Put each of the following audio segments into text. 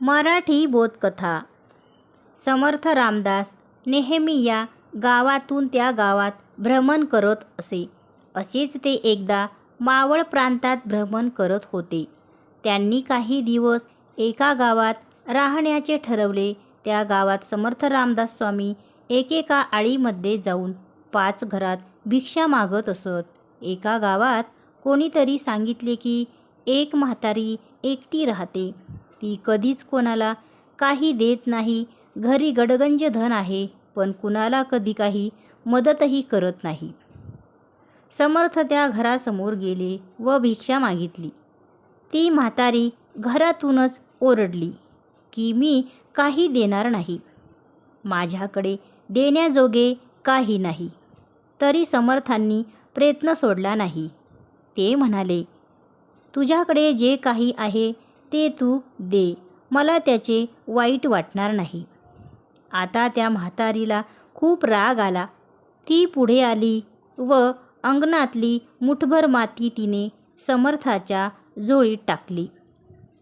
मराठी बोधकथा. समर्थ रामदास नेहमी या गावातून त्या गावात भ्रमण करत असे. असेच ते एकदा मावळ प्रांतात भ्रमण करत होते. त्यांनी काही दिवस एका गावात राहण्याचे ठरवले. त्या गावात समर्थ रामदास स्वामी एकेका आळीमध्ये जाऊन पाच घरात भिक्षा मागत असत. एका गावात कोणीतरी सांगितले की एक म्हातारी एकटी राहते. ती कधीच कोणाला काही देत नाही. घरी गडगंज धन आहे पण कुणाला कधी काही मदतही करत नाही. समर्थ त्या घरासमोर गेले व भिक्षा मागितली. ती म्हातारी घरातूनच ओरडली की मी काही देणार नाही. माझ्याकडे देण्याजोगे काही नाही. तरी समर्थांनी प्रयत्न सोडला नाही. ते म्हणाले तुझ्याकडे जे काही आहे ते तू दे. मला त्याचे वाईट वाटणार नाही. आता त्या म्हातारीला खूप राग आला. ती पुढे आली व अंगणातली मुठभर माती तिने समर्थाच्या जोळीत टाकली.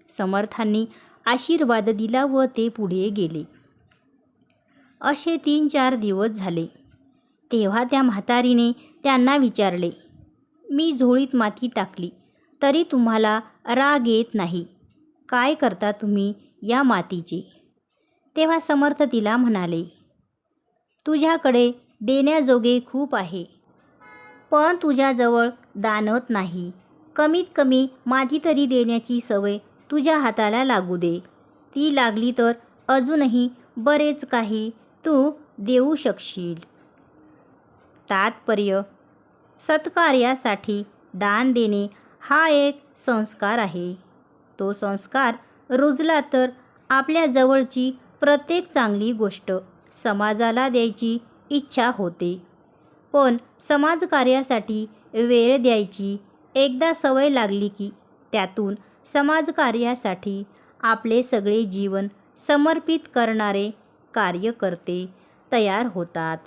समर्थांनी आशीर्वाद दिला व ते पुढे गेले. असे तीन चार दिवस झाले. तेव्हा त्या म्हातारीने त्यांना विचारले मी झोळीत माती टाकली तरी तुम्हाला राग येत नाही. काय करता तुम्ही या मातीचे? तेव्हा समर्थ तिला म्हणाले तुझ्याकडे देण्याजोगे खूप आहे पण तुझ्याजवळ दानत नाही. कमीत कमी माझी तरी देण्याची सवय तुझ्या हाताला लागू दे. ती लागली तर अजूनही बरेच काही तू देऊ शकशील. तात्पर्य सत्कार्यासाठी दान देणे हा एक संस्कार आहे. तो संस्कार रुजला तर आपल्या जवळची प्रत्येक चांगली गोष्ट समाजाला द्यायची इच्छा होते. पण समाजकार्यासाठी वेळ द्यायची एकदा सवय लागली की त्यातून समाजकार्यासाठी आपले सगळे जीवन समर्पित करणारे कार्यकर्ते तयार होतात.